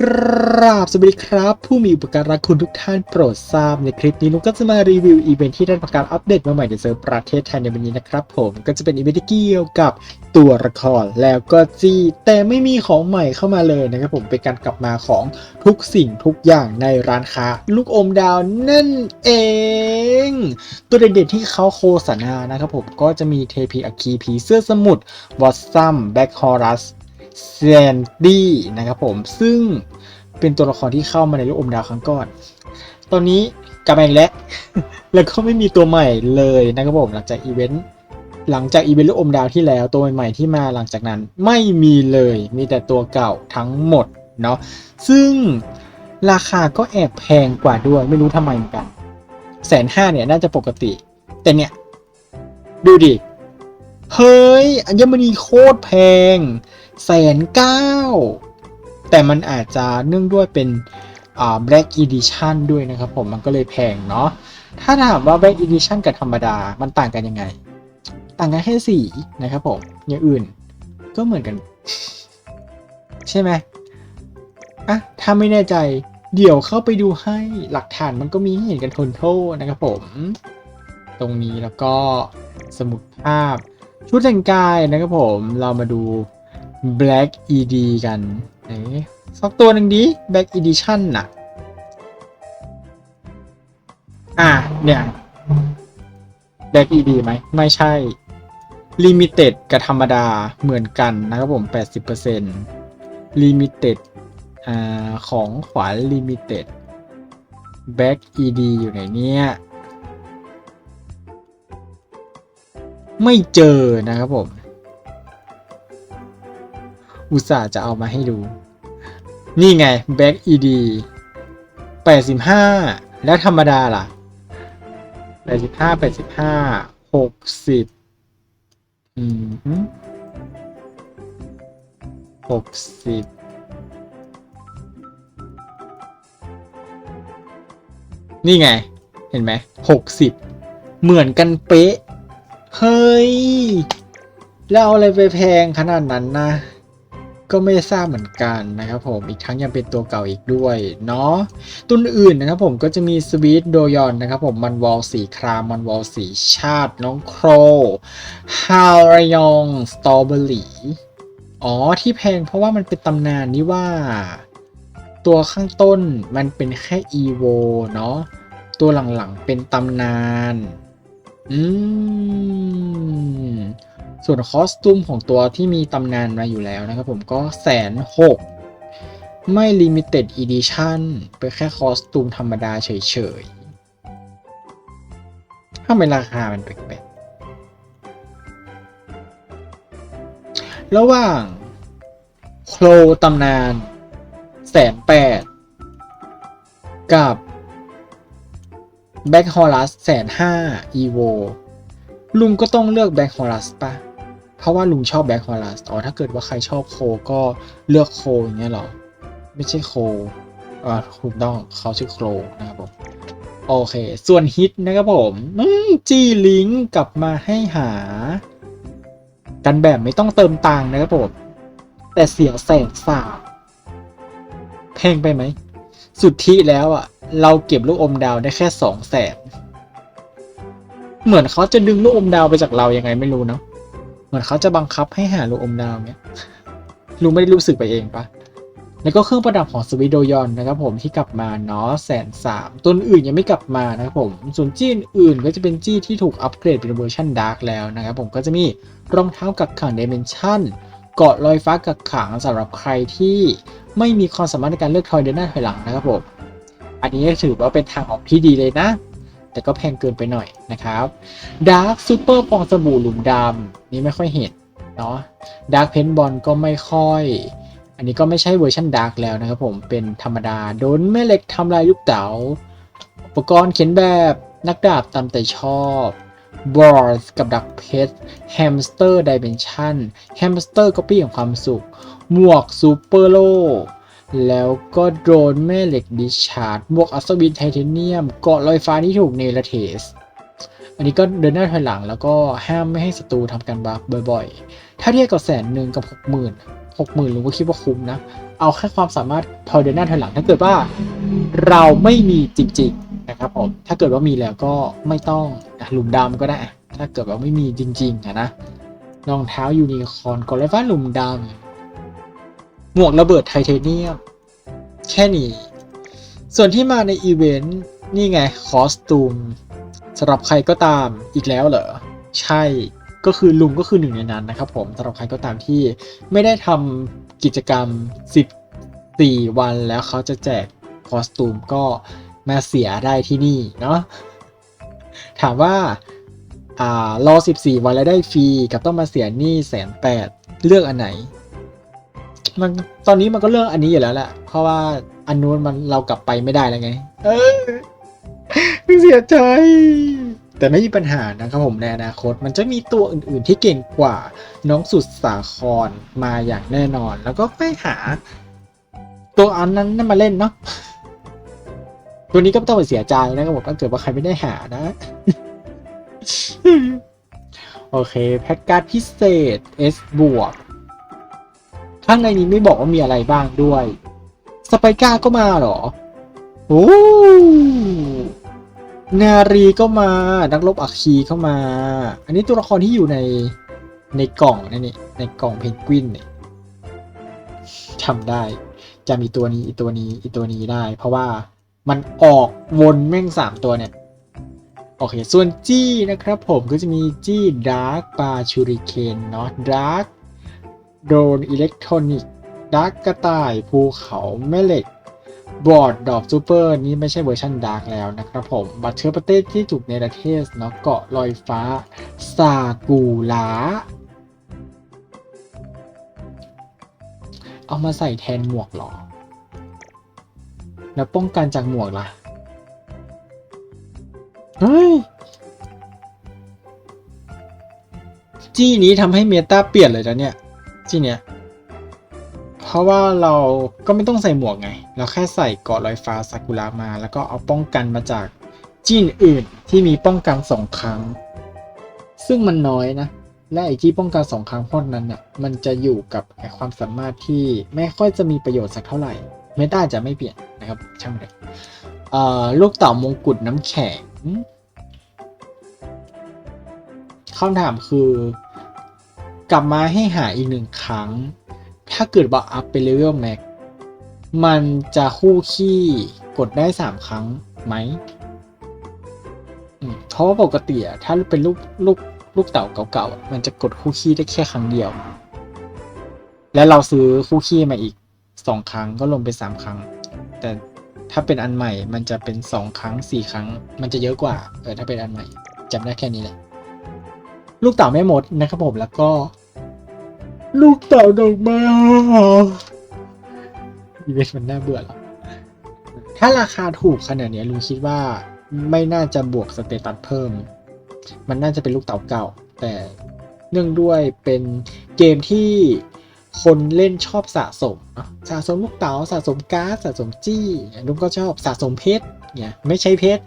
กราบสวัสดีครับ ผู้มีอุปการะคุณทุกท่านโปรดทราบในคลิปนี้นุกก็จะมารีวิวอีเวนท์ที่ได้ประกาศอัปเดตมาใหม่ในเซิร์ฟประเทศไทยในวันนี้นะครับผมก็จะเป็นอีเวนท์ที่เกี่ยวกับตัวละครแล้วก็จีแต่ไม่มีของใหม่เข้ามาเลยนะครับผมเป็นการกลับมาของทุกสิ่งทุกอย่างในร้านค้า ลูกอมดาวนั่นเอง ตัวเด่นๆที่เขาโฆษณานะครับผมก็จะมีเทพีอัคคีผีเสื้อสมุทรวอตซัมแบ็คฮอรัส แซนดี้นะครับผมซึ่งเป็นตัวละครที่เข้ามาในลูกอมดาวครั้งก่อน ตอนนี้กลับมาอีกแล้ว แล้วก็ไม่มีตัวใหม่เลยนะครับผมหลังจากอีเวนต์หลังจากอีเวนต์ลูกอมดาวที่แล้วตัวใหม่ๆที่มาหลังจากนั้นไม่มีเลยมีแต่ตัวเก่าทั้งหมดเนาะซึ่งราคาก็แอบแพงกว่าด้วยไม่รู้ทำไมเหมือนกันแสนห้าเนี่ยน่าจะปกติ แต่เนี่ย ดูดิ เฮ้ย อัญมณีโคตรแพง แสนเก้าแต่มันอาจจะเนื่องด้วยเป็นอ่า Black Edition ด้วยนะครับผมมันก็เลยแพงเนาะถ้าถามว่า Black Edition กับธรรมดามันต่างกันยังไง ต่างกันแค่สีนะครับผมอย่างอื่นก็เหมือนกัน ใช่ไหมอะถ้าไม่แน่ใจเดี๋ยวเข้าไปดูให้หลักฐานมันก็มีให้เห็นกันทนโทษนะครับผม ตรงนี้แล้วก็สมุดภาพชุดแต่งกายนะครับผมเรามาดู Black ED กันไหนสักตัวหนึ่งดี Black Edition น่ะ อะ เนี่ย Black ED ไหม ไม่ใช่ Limited กับธรรมดาเหมือนกันนะครับผม 80% Limited อ่า ของขวาน Limited Black ED อยู่ไหนเนี่ยไม่เจอนะครับผม อุตส่าห์จะเอามาให้ดู นี่ไง Back ED 85 แล้วธรรมดาล่ะ 85 85 60 อืมหกสิบนี่ไง เห็นไหมหกสิบเหมือนกันเป๊ะ เฮ้ย แล้วเอาอะไรไปแพงขนาดนั้นนะ ก็ไม่ทราบเหมือนกันนะครับผมอีกทั้งยังเป็นตัวเก่าอีกด้วยเนาะตัวอื่นนะครับผมก็จะมีสวีทโดยอนนะครับผมมันวอลสีครามมันวอลสีชาติน้องโครฮาวรยองสตรอเบอรี่อ๋อที่แพงเพราะว่ามันเป็นตำนานนี่ว่า ตัวข้างต้นมันเป็นแค่อีโวเนาะตัวหลังๆเป็นตำนาน อืม ส่วนคอสตูมของตัวที่มีตำนานมาอยู่แล้วนะครับผมก็แสนหกไม่ลิมิเต็ดอีดิชั่นเป็นแค่คอสตูมธรรมดาเฉยๆถ้าเป็นราคามันแปลกๆระหว่างโคลตำนานแสนแปดกับแบ็คฮอลัสแสนห้าอีโวลุงก็ต้องเลือกแบ็คฮอลัสป่ะ เพราะว่าลุงชอบแบ็คฮอลัสอ๋อถ้าเกิดว่าใครชอบโคก็เลือกโคอย่างเงี้ยหรอ ไม่ใช่โคอ่าถูกต้องเขาชื่อโครนะครับผม โอเค ส่วนฮิตนะครับผมจีลิงกลับมาให้หา กันแบบไม่ต้องเติมตังค์นะครับผม แต่เสียแสนสามแพงไปไหม สุดที่แล้วอะ เราเก็บลูกอมดาวได้แค่สองแสนเหมือนเขาจะดึงลูกอมดาวไปจากเรายังไงไม่รู้เนาะ เหมือนเขาจะบังคับให้หาลูกอมดาวเนี้ยลุงไม่ได้รู้สึกไปเองปะแล้วก็เครื่องประดับของสวิโดยอนนะครับผมที่กลับมาเนาะแสนสามตัวอื่นยังไม่กลับมานะครับผมส่วนจี้อื่นก็จะเป็นจี้ที่ถูกอัปเกรดเป็นเวอร์ชันดาร์กแล้วนะครับผมก็จะมีรองเท้ากักขังเดเมนชั่นเกาะลอยฟ้ากักขังสำหรับใครที่ไม่มีความสามารถในการเลือกทอยเดินหน้าถอยหลังนะครับผมอันนี้ถือว่าเป็นทางออกที่ดีเลยนะ แต่ก็แพงเกินไปหน่อยนะครับดาร์กซูเปอร์ฟองสบู่หลุมดำนี่ไม่ค่อยเห็นเนาะดาร์กเพนบอลก็ไม่ค่อย อันนี้ก็ไม่ใช่เวอร์ชันดาร์กแล้วนะครับผมเป็นธรรมดาโดนแม่เหล็กทำลายลูกเต๋าอุปกรณ์เขียนแบบนักดาบตามแต่ชอบบอร์สกับดักเพชรแฮมสเตอร์ดิเมนชันแฮมสเตอร์ก็ปี้ของความสุข หมวกซูเปอร์โล แล้วก็โดรนแม่เหล็กดิชาร์ดหมวกอัศวินไทเทเนียมเกาะลอยฟ้าที่ถูกเนลเทส อันนี้ก็เดินหน้าถอยหลังแล้วก็ห้ามไม่ให้ศัตรูทำการบัฟบ่อยๆ ถ้าเทียบกับแสนหนึ่งกับหกหมื่นหกหมื่นลุงก็คิดว่าคุ้มนะ เอาแค่ความสามารถถอเดินหน้าถอยหลังถ้าเกิดว่าเราไม่มีจริงๆนะครับผมถ้าเกิดว่ามีแล้วก็ไม่ต้องหลุมดำก็ได้ ถ้าเกิดว่าไม่มีจริงๆอะนะรองเท้ายูนิคอร์นกดไฟฟ้าหลุมดำ หมวกระเบิดไทเทเนียม แค่นี้ ส่วนที่มาในอีเวนต์นี่ไง คอสตูมสำหรับใครก็ตามอีกแล้วเหรอ ใช่ก็คือลุงก็คือหนึ่งในนั้นนะครับผมสำหรับใครก็ตามที่ไม่ได้ทำกิจกรรม 14 วันแล้วเขาจะแจกคอสตูมก็มาเสียได้ที่นี่เนาะถามว่าอ่ารอ 14 วันแล้วได้ฟรีกับต้องมาเสียหนี้แสนแปดเลือกอันไหน มันตอนนี้มันก็เลือกอันนี้อยู่แล้วแหละ เพราะว่าอันนู้นมันเรากลับไปไม่ได้แล้วไง เออเสียใจ แต่ไม่มีปัญหานะครับผมในอนาคต มันจะมีตัวอื่น ๆ ที่เก่งกว่าน้องสุดสาครมาอย่างแน่นอน แล้วก็ไปหา ตัวอันนั้นนั่นมาเล่นเนาะตัวนี้ก็ไม่ต้องไปเสียใจนะครับผมถ้าเกิดว่าใครไม่ได้หานะ โอเค แพ็กการ์ดพิเศษ S บวก ข้างในนี้ไม่บอกว่ามีอะไรบ้างด้วย สไปก้าก็มาหรอ โอ้นารีก็มา นักรบอัคคีเข้ามา อันนี้ตัวละครที่อยู่ในในกล่องนั่นนี่ในกล่องเพนกวินเนี่ยทำได้จะมีตัวนี้อีตัวนี้อีตัวนี้ได้ เพราะว่ามันออกวนแม่งสามตัวเนี่ย โอเค ส่วนจี้นะครับผมก็จะมีจี้ดาร์กปาชูริเคนเนาะดาร์ก โดรนอิเล็กทรอนิกดาร์กกระต่ายภูเขาแม่เหล็กบอร์ดดอบซูเปอร์นี้ไม่ใช่เวอร์ชันดาร์กแล้วนะครับผม บัตเชื้อประเทศที่ถูกในประเทศเนาะเกาะลอยฟ้า ซากูลาเอามาใส่แทนหมวกหรอ แล้วป้องกันจากหมวกล่ะ เฮ้ย จี้นี้ทำให้เมตาเปลี่ยนเลยนะเนี่ย จี้เนี้ยเพราะว่าเราก็ไม่ต้องใส่หมวกไง เราแค่ใส่เกราะลอยฟ้าซากุระมา แล้วก็เอาป้องกันมาจากจีนอื่นที่มีป้องกันสองครั้ง ซึ่งมันน้อยนะ และไอ้ที่ป้องกันสองครั้งพวกนั้นน่ะมันจะอยู่กับไอ้ความสามารถที่ไม่ค่อยจะมีประโยชน์สักเท่าไหร่เมตาจะไม่เปลี่ยนนะครับช่างเลยเลูกเต่ามงกุฎน้ำแข็งคำถามคือ กลับมาให้หาอีกหนึ่งครั้ง ถ้าเกิดว่าอัพเป็นเลเวลแม็กมันจะคู่ขี้กดได้สามครั้งไหมเพราะว่าปกติอะถ้าเป็นลูกลูกลูกเต่าเก่าๆมันจะกดคู่ขี้ได้แค่ครั้งเดียว แล้วเราซื้อคู่ขี้มาอีกสองครั้งก็ลงเป็นสามครั้ง แต่ถ้าเป็นอันใหม่มันจะเป็นสองครั้งสี่ครั้ง มันจะเยอะกว่าเออถ้าเป็นอันใหม่จำได้แค่นี้แหละลูกเต่าไม่หมดนะครับผมแล้วก็ ลูกเต่าดอกไม้อีเวนต์มันน่าเบื่อแล้วถ้าราคาถูกขนาดนี้ลุงคิดว่าไม่น่าจะบวกสเตตัสเพิ่ม มันน่าจะเป็นลูกเต่าเก่า แต่เนื่องด้วยเป็นเกมที่คนเล่นชอบสะสมเนอะสะสมลูกเต๋าสะสมการ์ดสะสมจี้ลุงก็ชอบสะสมเพชรเนี่ยไม่ใช่เพชร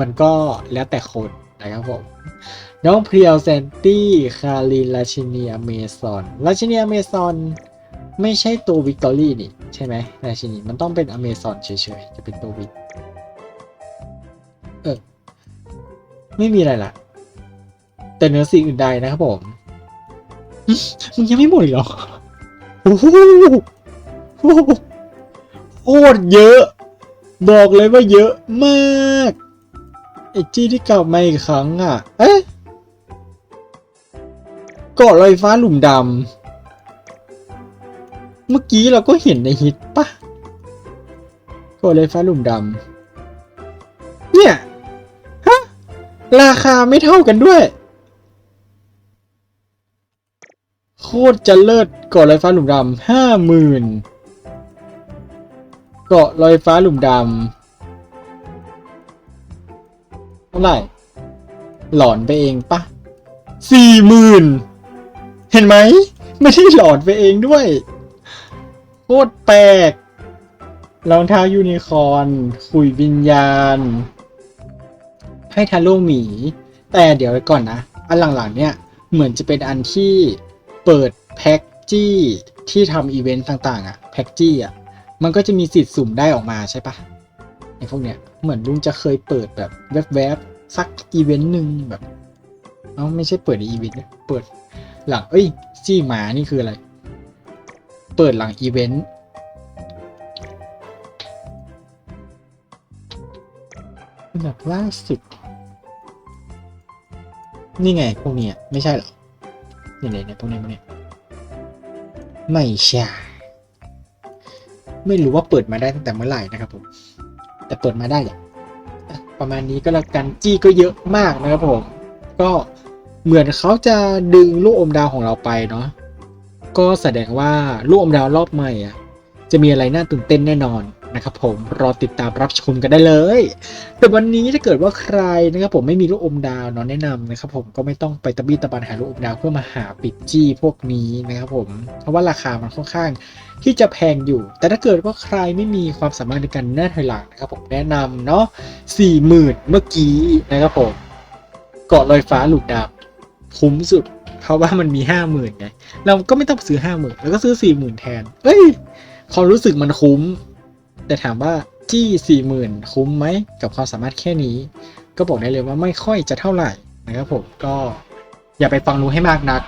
มันก็แล้วแต่คนนะครับผม น้องเพียวแซนตี้คารินราชินีอเมซอนราชินีอเมซอนไม่ใช่ตัววิกตอรี่นี่ใช่ไหมราชินีมันต้องเป็นอเมซอนเฉยๆ จะเป็นตัววิกเออไม่มีอะไรละแต่เนื้อสิ่งอื่นใดนะครับผมมึงยังไม่หมดอีกหรอโอ้โหโอ้โหโคตรเยอะ บอกเลยว่าเยอะมากไอจี้ที่กลับมาอีกครั้งอะ เอ๊ะ เกาะลอยฟ้าหลุมดำ เมื่อกี้เราก็เห็นในฮิตปะเกาะลอยฟ้าหลุมดำ เนี่ย ฮะ ราคาไม่เท่ากันด้วย โคตรจะเลิศเกาะลอยฟ้าหลุมดำห้าหมื่นเกาะลอยฟ้าหลุมดำเท่าไหร่ หลอนไปเองปะสี่หมื่น เห็นไหม ไม่ได้หลอนไปเองด้วยโคตรแปลกรองเท้ายูนิคอร์นขุยวิญญาณ ให้ทาโร่หมี แต่เดี๋ยวก่อนนะ อันหลังๆเนี่ย เหมือนจะเป็นอันที่เปิดแพ็กจี้ที่ทำอีเวนต์ต่างๆอะแพ็กจี้อะมันก็จะมีสิทธิ์สุ่มได้ออกมาใช่ปะไอ้พวกเนี้ยเหมือนลุงจะเคยเปิดแบบแวบๆสักอีเวนต์หนึ่งแบบ เอ้าไม่ใช่เปิดในอีเวนต์เปิด หลัง เอ้ย จี้หมานี่คืออะไร เปิดหลังอีเวนต์แบบล่าสุด นี่ไงพวกเนี้ยไม่ใช่หรอเนี่ยเนี่ยเนี่ยพวกนี้พวกนี้ไม่ใช่ ไม่รู้ว่าเปิดมาได้ตั้งแต่เมื่อไหร่นะครับผม แต่เปิดมาได้แหละประมาณนี้ก็แล้วกันจี้ก็เยอะมากนะครับผม ก็ เหมือนเขาจะดึงลูกอมดาวของเราไปเนาะก็แสดงว่าลูกอมดาวรอบใหม่อะจะมีอะไรน่าตื่นเต้นแน่นอนนะครับผมรอติดตามรับชมกันได้เลย แต่วันนี้ถ้าเกิดว่าใครนะครับผมไม่มีลูกอมดาวเนาะแนะนำนะครับผมก็ไม่ต้องไปตะบี้ตะบันหาลูกอมดาวเพื่อมาหาปิดจี้พวกนี้นะครับผมเพราะว่าราคามันค่อนข้างที่จะแพงอยู่ แต่ถ้าเกิดว่าใครไม่มีความสามารถในการหน้าถอยหลังนะครับผมแนะนำเนาะสี่หมื่นเมื่อกี้นะครับผมเกาะลอยฟ้าหลุดดาว คุ้มสุด เพราะว่ามันมีห้าหมื่นไง เราก็ไม่ต้องซื้อห้าหมื่นแล้วก็ซื้อสี่หมื่นแทน เอ้ยความรู้สึกมันคุ้ม แต่ถามว่าจี้สี่หมื่นคุ้มไหมกับความสามารถแค่นี้ ก็บอกได้เลยว่าไม่ค่อยจะเท่าไหร่นะครับผมก็อย่าไปฟังรู้ให้มากนัก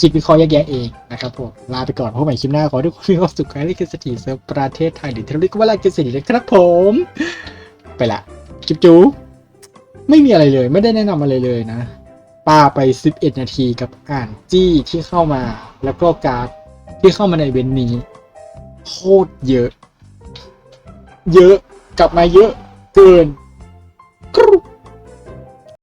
คิดวิเคราะห์แยกแยะเองนะครับผม ลาไปก่อนพบใหม่คลิปหน้า ขอทุกคนมีความสุขการเล่นเกมสตรีเซิร์ฟประเทศไทยหรือที่เราเรียกว่าลาเกมสตรีนะครับผม ไปละจิบจูไม่มีอะไรเลย ไม่ได้แนะนำอะไรเลยนะ ป้าไป 11 นาทีกับอ่านจี้ที่เข้ามา แล้วก็การ์ดที่เข้ามาในเวนนี้ โคตรเยอะ เยอะกลับมาเยอะเกินกรุ๊